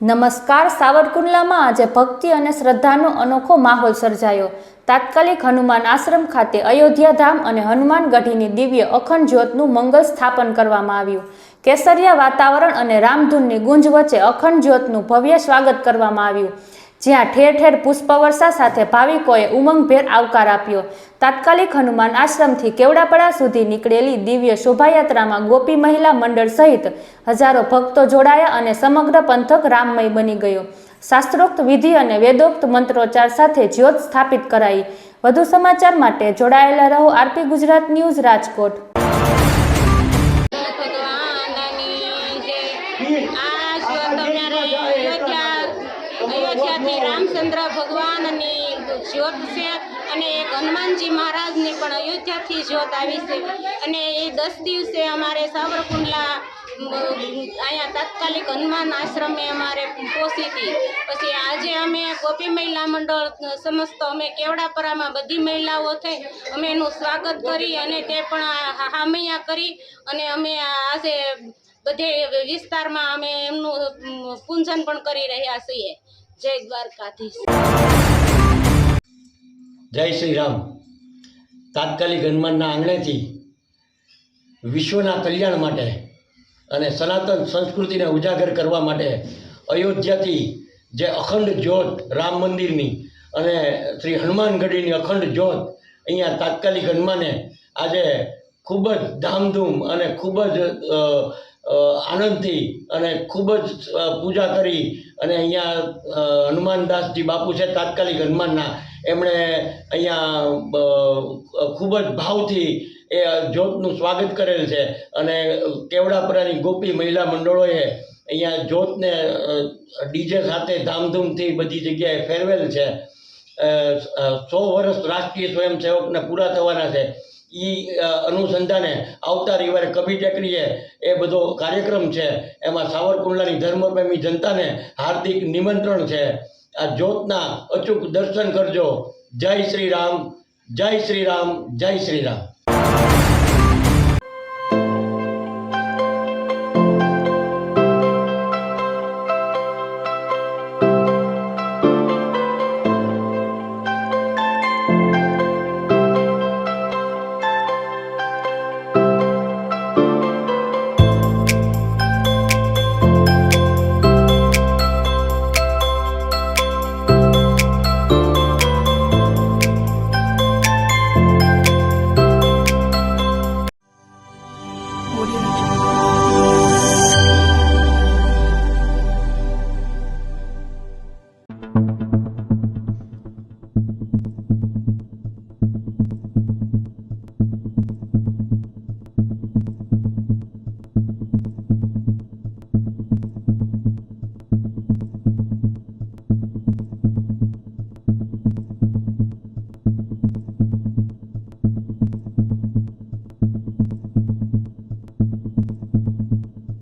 નમસ્કાર, સાવરકુંડલામાં આજે ભક્તિ અને શ્રદ્ધાનો અનોખો માહોલ સર્જાયો. તાત્કાલિક હનુમાન આશ્રમ ખાતે અયોધ્યા ધામ અને હનુમાન ગઢીની દિવ્ય અખંડ જ્યોતનું મંગલ સ્થાપન કરવામાં આવ્યું. કેસરિયા વાતાવરણ અને રામધૂનની ગુંજ વચ્ચે અખંડ જ્યોતનું ભવ્ય સ્વાગત કરવામાં આવ્યું. જ્યાં ઠેર ઠેર પુષ્પવર્ષા સાથે ભાવિકોએ ઉમંગભેર આવકાર આપ્યો. તાત્કાલિક હનુમાન આશ્રમથી કેવડાપડા સુધી નીકળેલી દિવ્ય શોભાયાત્રામાં ગોપી મહિલા મંડળ સહિત હજારો ભક્તો જોડાયા અને સમગ્ર પંથક રામમય બની ગયો. શાસ્ત્રોક્ત વિધિ અને વેદોક્ત મંત્રોચ્ચાર સાથે જ્યોત સ્થાપિત કરાઈ. વધુ સમાચાર માટે જોડાયેલા રહો આરપી ગુજરાત ન્યૂઝ રાજકોટ. અયોધ્યાથી રામચંદ્ર ભગવાનની જ્યોત છે અને એક હનુમાનજી મહારાજની પણ અયોધ્યાથી જ્યોત આવી છે. અને એ દસ દિવસે અમારે સાવરકુંડલા અહીંયા તાત્કાલિક હનુમાન આશ્રમે અમારે પહોંચી હતી. પછી આજે અમે ગોપી મહિલા મંડળ સમસ્ત અમે કેવડાપરામાં બધી મહિલાઓ થઈ અમે એનું સ્વાગત કરી અને તે પણ હામૈયા કરી અને અમે આજે બધે વિસ્તારમાં અમે એમનું પૂજન પણ કરી રહ્યા છીએ. જય દ્વારકાધીશ. જય શ્રી રામ તાત્કાલિક હનુમાનના આંગણેથી વિશ્વના કલ્યાણ માટે અને સનાતન સંસ્કૃતિને ઉજાગર કરવા માટે અયોધ્યાથી જે અખંડ જ્યોત રામ મંદિરની અને શ્રી હનુમાનગઢીની અખંડ જ્યોત અહીંયા તાત્કાલિક હનુમાને આજે ખૂબ જ ધામધૂમ અને ખૂબ જ આનંદથી અને ખૂબ જ પૂજા કરી અને અહીંયા હનુમાનદાસજી બાપુ છે, તાત્કાલિક હનુમાનના, એમણે અહીંયા ખૂબ જ ભાવથી એ જ્યોતનું સ્વાગત કરેલ છે. અને કેવડાપરાની ગોપી મહિલા મંડળોએ અહીંયા જ્યોતને ડીજે સાથે ધામધૂમથી બધી જગ્યાએ ફેરવેલ છે. સો વર્ષ રાષ્ટ્રીય સ્વયંસેવકને પૂરા થવાના છે. એ અનુસંધાને આવતા રવિવારે કવિ ટેકરીએ એ બધો કાર્યક્રમ છે, એમાં સાવરકુંડલાની ધર્મપ્રેમી જનતાને હાર્દિક નિમંત્રણ છે. આ જ્યોતના અચૂક દર્શન કરજો. જય શ્રી રામ, જય શ્રી રામ, જય શ્રી રામ.